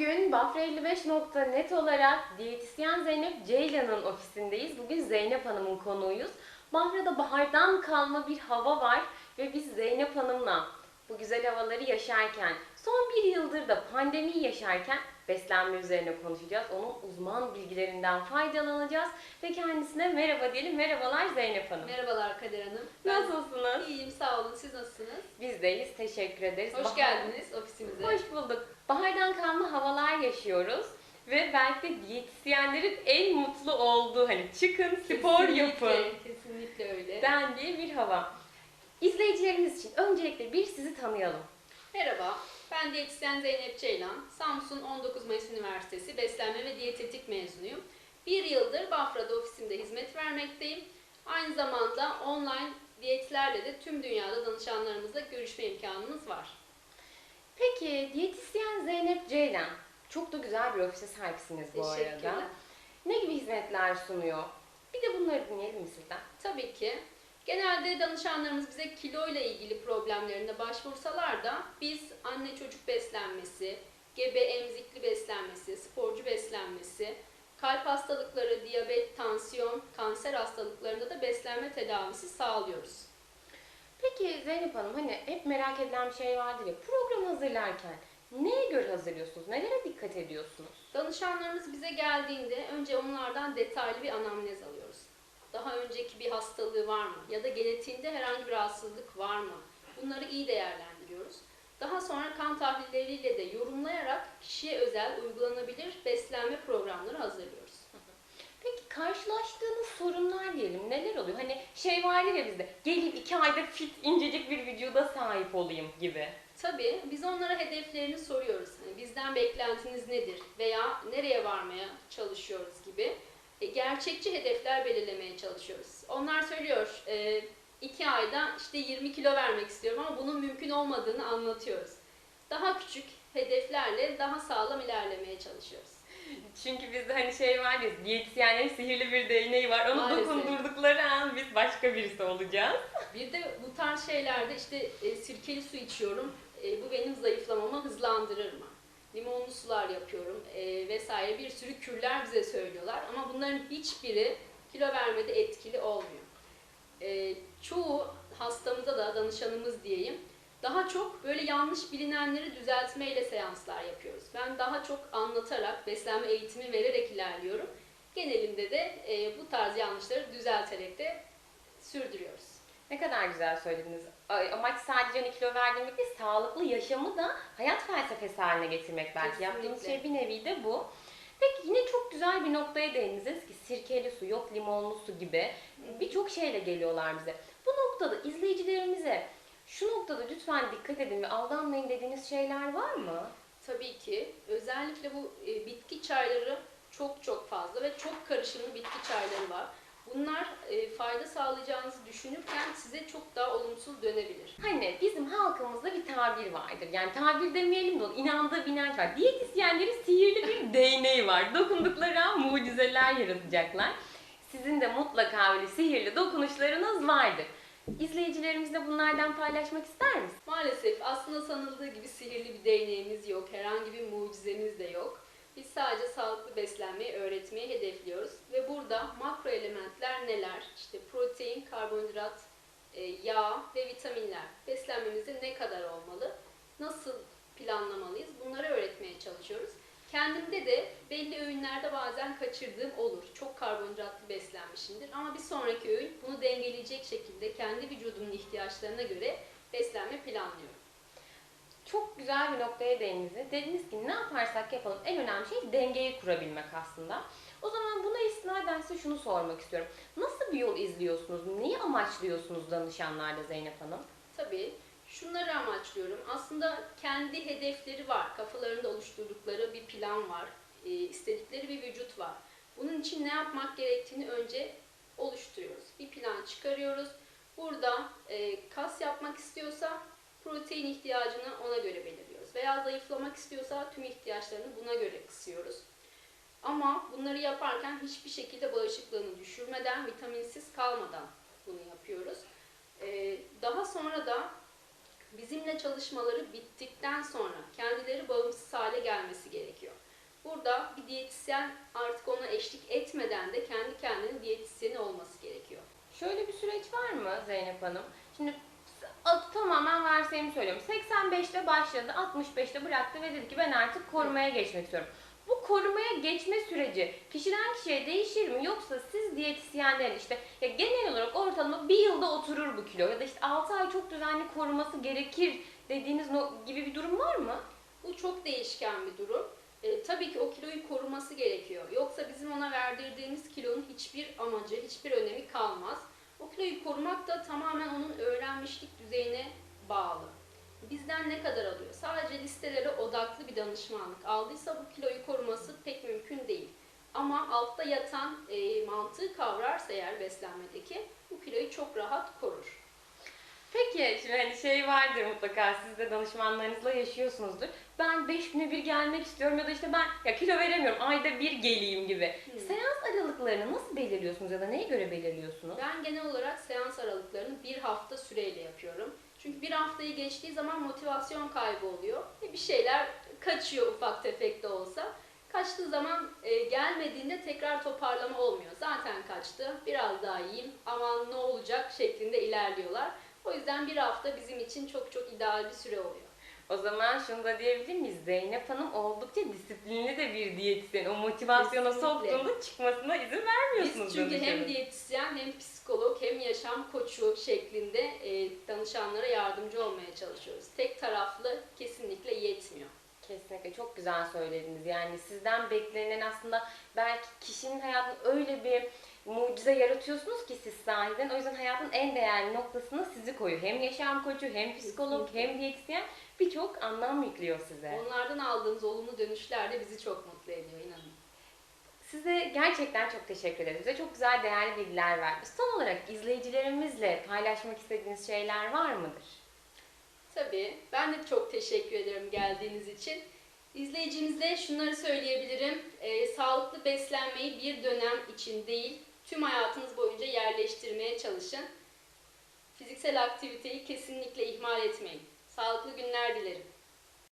Bugün Bafra55.net olarak diyetisyen Zeynep Ceylan'ın ofisindeyiz. Bugün Zeynep Hanım'ın konuğuyuz. Bafra'da bahardan kalma bir hava var ve biz Zeynep Hanım'la bu güzel havaları yaşarken, son bir yıldır da pandemiyi yaşarken beslenme üzerine konuşacağız. Onun uzman bilgilerinden faydalanacağız ve kendisine merhaba diyelim. Merhabalar Zeynep Hanım. Merhabalar Kader Hanım. Nasılsınız? İyiyim sağ olun. Siz nasılsınız? Bizdeyiz. Teşekkür ederiz. Hoş Bahar- geldiniz ofisimize. Hoş bulduk. Bahardan kalma havalar yaşıyoruz. Ve belki de diyetisyenlerin en mutlu olduğu hani çıkın spor Kesinlikle, yapın Kesinlikle öyle. dendiği bir hava. İzleyicilerimiz için öncelikle bir sizi tanıyalım. Merhaba. Ben diyetisyen Zeynep Ceylan. Samsun 19 Mayıs Üniversitesi Beslenme ve Diyetetik mezunuyum. Bir yıldır Bafra'da ofisimde hizmet vermekteyim. Aynı zamanda online diyetlerle de tüm dünyada danışanlarımızla görüşme imkanımız var. Peki diyetisyen Zeynep Ceylan. Çok da güzel bir ofise sahipsiniz bu arada. Ne gibi hizmetler sunuyor? Bir de bunları dinleyelim mi sizden? Tabii ki. Genelde danışanlarımız bize kilo ile ilgili problemlerinde başvursalar da biz anne çocuk beslenmesi, gebe emzikli beslenmesi, sporcu beslenmesi, kalp hastalıkları, diyabet, tansiyon, kanser hastalıklarında da beslenme tedavisi sağlıyoruz. Peki Zeynep Hanım hani hep merak edilen bir şey vardır ya program hazırlarken neye göre hazırlıyorsunuz? Nelere dikkat ediyorsunuz? Danışanlarımız bize geldiğinde önce onlardan detaylı bir anamnez alıyoruz. Daha önceki bir hastalığı var mı? Ya da genetiğinde herhangi bir rahatsızlık var mı? Bunları iyi değerlendiriyoruz. Daha sonra kan tahlilleriyle de yorumlayarak kişiye özel uygulanabilir beslenme programları hazırlıyoruz. Peki karşılaştığınız sorunlar diyelim neler oluyor? Hani şey vardır ya bizde gelin iki ayda fit incecik bir vücuda sahip olayım gibi. Tabii biz onlara hedeflerini soruyoruz. Hani bizden beklentiniz nedir veya nereye varmaya çalışıyoruz gibi e, gerçekçi hedefler belirlemeye çalışıyoruz. Onlar söylüyor e, iki ayda işte 20 kilo vermek istiyorum ama bunun mümkün olmadığını anlatıyoruz. Daha küçük hedeflerle daha sağlam ilerlemeye çalışıyoruz. Çünkü bizde hani şey var ya diyetisyenlerin sihirli bir değneği var. Onu Maalesef. dokundurdukları an biz başka birisi olacağız. Bir de bu tarz şeylerde işte e, sirkeli su içiyorum. E, bu benim zayıflamamı hızlandırır mı? Limonlu sular yapıyorum e, vesaire bir sürü kürler bize söylüyorlar ama bunların hiçbiri kilo vermede etkili olmuyor. E, çoğu hastamıza da danışanımız diyeyim daha çok böyle yanlış bilinenleri düzeltmeyle seanslar yapıyoruz. Ben daha çok anlatarak, beslenme eğitimi vererek ilerliyorum. Genelinde de e, bu tarz yanlışları düzelterek de sürdürüyoruz. Ne kadar güzel söylediniz. Amaç sadece hani kilo verdirmek değil, sağlıklı yaşamı da hayat felsefesi haline getirmek belki. Kesinlikle. Yaptığımız şey bir nevi de bu. Peki yine çok güzel bir noktaya değindiniz. Ki sirkeli su, yok limonlu su gibi birçok şeyle geliyorlar bize. Bu noktada izleyicilerimize şu noktada lütfen dikkat edin ve aldanmayın dediğiniz şeyler var mı? Tabii ki özellikle bu e, bitki çayları çok çok fazla ve çok karışımlı bitki çayları var. Bunlar e, fayda sağlayacağınızı düşünürken size çok daha olumsuz dönebilir. Hani bizim halkımızda bir tabir vardır. Yani tabir demeyelim de onun inandığı bir inanç var. Diyetisyenlerin sihirli bir değneği var. Dokundukları an mucizeler yaratacaklar. Sizin de mutlaka öyle sihirli dokunuşlarınız vardır. İzleyicilerimizle bunlardan paylaşmak ister misiniz? Maalesef aslında sanıldığı gibi sihirli bir değneğimiz yok, herhangi bir mucizemiz de yok. Biz sadece sağlıklı beslenmeyi öğretmeyi hedefliyoruz ve burada makro elementler neler? İşte protein, karbonhidrat, e, yağ ve vitaminler beslenmemizde ne kadar olmalı? Nasıl planlamalıyız? Kendimde de belli öğünlerde bazen kaçırdığım olur. Çok karbonhidratlı beslenmişimdir ama bir sonraki öğün bunu dengeleyecek şekilde kendi vücudumun ihtiyaçlarına göre beslenme planlıyorum. Çok güzel bir noktaya değindiniz. Dediniz ki ne yaparsak yapalım en önemli şey dengeyi kurabilmek aslında. O zaman buna istinaden size şunu sormak istiyorum. Nasıl bir yol izliyorsunuz? Neyi amaçlıyorsunuz danışanlarda Zeynep Hanım? Tabii şunları amaçlıyorum. Aslında kendi hedefleri var. Kafalarında oluşturdukları bir plan var. e, istedikleri bir vücut var. Bunun için ne yapmak gerektiğini önce oluşturuyoruz. Bir plan çıkarıyoruz. Burada e, kas yapmak istiyorsa protein ihtiyacını ona göre belirliyoruz. Veya zayıflamak istiyorsa tüm ihtiyaçlarını buna göre kısıyoruz. Ama bunları yaparken hiçbir şekilde bağışıklığını düşürmeden, vitaminsiz kalmadan bunu yapıyoruz. Ee, daha sonra da bizimle çalışmaları bittikten sonra kendileri bağımsız hale gelmesi gerekiyor. Burada bir diyetisyen artık ona eşlik etmeden de kendi kendinin diyetisyeni olması gerekiyor. Şöyle bir süreç var mı Zeynep Hanım? Şimdi tamamen varsayım söylüyorum. 85'te başladı, 65'te bıraktı ve dedi ki ben artık korumaya geçmek istiyorum. Korumaya geçme süreci kişiden kişiye değişir mi? Yoksa siz diyetisyenlerin işte ya genel olarak ortalama bir yılda oturur bu kilo ya da işte 6 ay çok düzenli koruması gerekir dediğiniz gibi bir durum var mı? Bu çok değişken bir durum. E, tabii ki o kiloyu koruması gerekiyor. Yoksa bizim ona verdirdiğimiz kilonun hiçbir amacı, hiçbir önemi kalmaz. O kiloyu korumak da tamamen onun öğrenmişlik düzeyine bağlı. Bizden ne kadar alıyor? Sadece listelere odaklı bir danışmanlık aldıysa bu kiloyu koruması pek mümkün değil. Ama altta yatan e, mantığı kavrarsa eğer beslenmedeki bu kiloyu çok rahat korur. Peki şimdi hani şey vardır mutlaka siz de danışmanlarınızla yaşıyorsunuzdur. Ben 5 güne bir gelmek istiyorum ya da işte ben ya kilo veremiyorum ayda bir geleyim gibi. Hmm. Seans aralıklarını nasıl belirliyorsunuz ya da neye göre belirliyorsunuz? Ben genel olarak seans aralıklarını bir hafta süreyle yapıyorum. Çünkü bir haftayı geçtiği zaman motivasyon kaybı oluyor. ve Bir şeyler kaçıyor ufak tefek de olsa. Kaçtığı zaman e, gelmediğinde tekrar toparlama olmuyor. Zaten kaçtı, biraz daha yiyeyim, aman ne olacak şeklinde ilerliyorlar. O yüzden bir hafta bizim için çok çok ideal bir süre oluyor. O zaman şunu da diyebilir miyiz? Zeynep Hanım oldukça disiplinli de bir diyetisyen. O motivasyona Kesinlikle. soktuğunda çıkmasına izin vermiyorsunuz. Biz çünkü hem diyetisyen hem psikolog hem yaşam koçu şeklinde e, danışanlara yardımcı olmaya çalışıyoruz. Tek taraflı kesinlikle yetmiyor. Kesinlikle çok güzel söylediniz. Yani sizden beklenen aslında belki kişinin hayatında öyle bir mucize yaratıyorsunuz ki siz sahiden. O yüzden hayatın en değerli noktasına sizi koyuyor. Hem yaşam koçu, hem psikolog, hem diyetisyen birçok anlam yüklüyor size. Onlardan aldığımız olumlu dönüşler de bizi çok mutlu ediyor inanın. Size gerçekten çok teşekkür ederim. Size çok güzel değerli bilgiler verdiniz. Son olarak izleyicilerimizle paylaşmak istediğiniz şeyler var mıdır? Tabii ben de çok teşekkür ederim geldiğiniz için. İzleyicimize şunları söyleyebilirim. Ee, sağlıklı beslenmeyi bir dönem için değil, tüm hayatınız boyunca yerleştirmeye çalışın. Fiziksel aktiviteyi kesinlikle ihmal etmeyin. Sağlıklı günler dilerim.